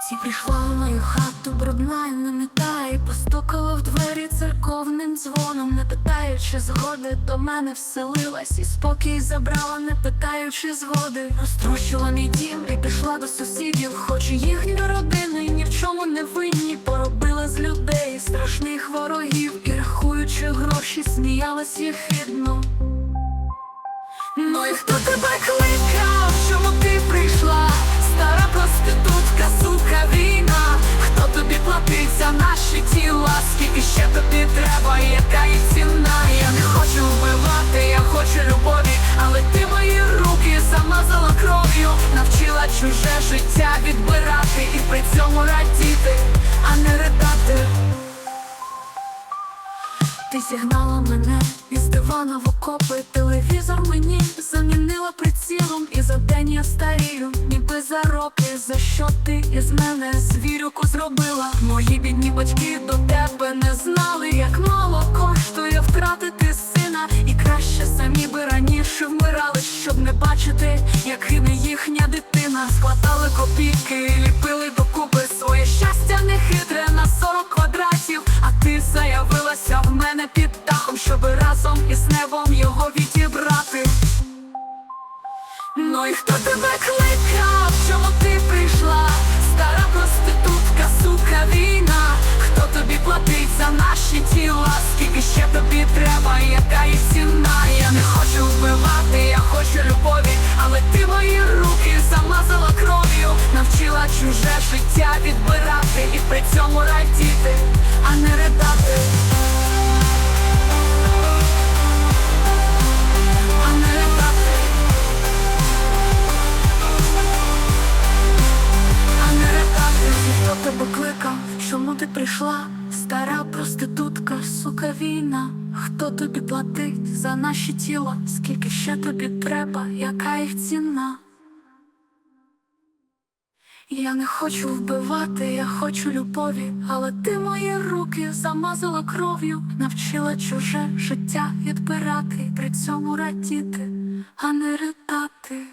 Ці прийшла в мою хату, брудна і не метає, постукала в двері церковним дзвоном, не питаючи згоди, до мене вселилась і спокій забрала, не питаючи згоди. Розтрощила мій дім і пішла до сусідів, хоч їхні родини ні в чому не винні, поробила з людей страшних ворогів і рахуючи гроші, сміялась єхидно. Ну і хто тебе кликав? Чому ти треба, і яка їх ціна? Я не хочу вбивати, я хочу любові, але ти мої руки замазала кров'ю, навчила чуже життя відбирати і при цьому радіти, а не ридати. Ти зігнала мене із дивана в окопи Телевізор мені замінила прицілом І за день я старію, ніби за роки За що ти із мене звірюку зробила? Мої бідні батьки до тебе не знали би вмирали Щоб не бачити, як гине їхня дитина Складали копійки, ліпили докупи Своє щастя не хитре на 40 квадратів А ти заявилася в мене під дахом, щоб разом із небом його відібрати. Ну і хто тебе кликав? Замазала кров'ю, навчила чуже життя відбирати і при цьому радіти, а не ридати. Тебе кликав? Чому ти прийшла? Стара проститутка, сука, війна. Хто тобі платить за наші тіла? Скільки ще тобі треба, яка їх ціна? Я не хочу вбивати, я хочу любові, але ти мої руки замазала кров'ю, навчила чуже життя відбирати, при цьому радіти, а не ридати.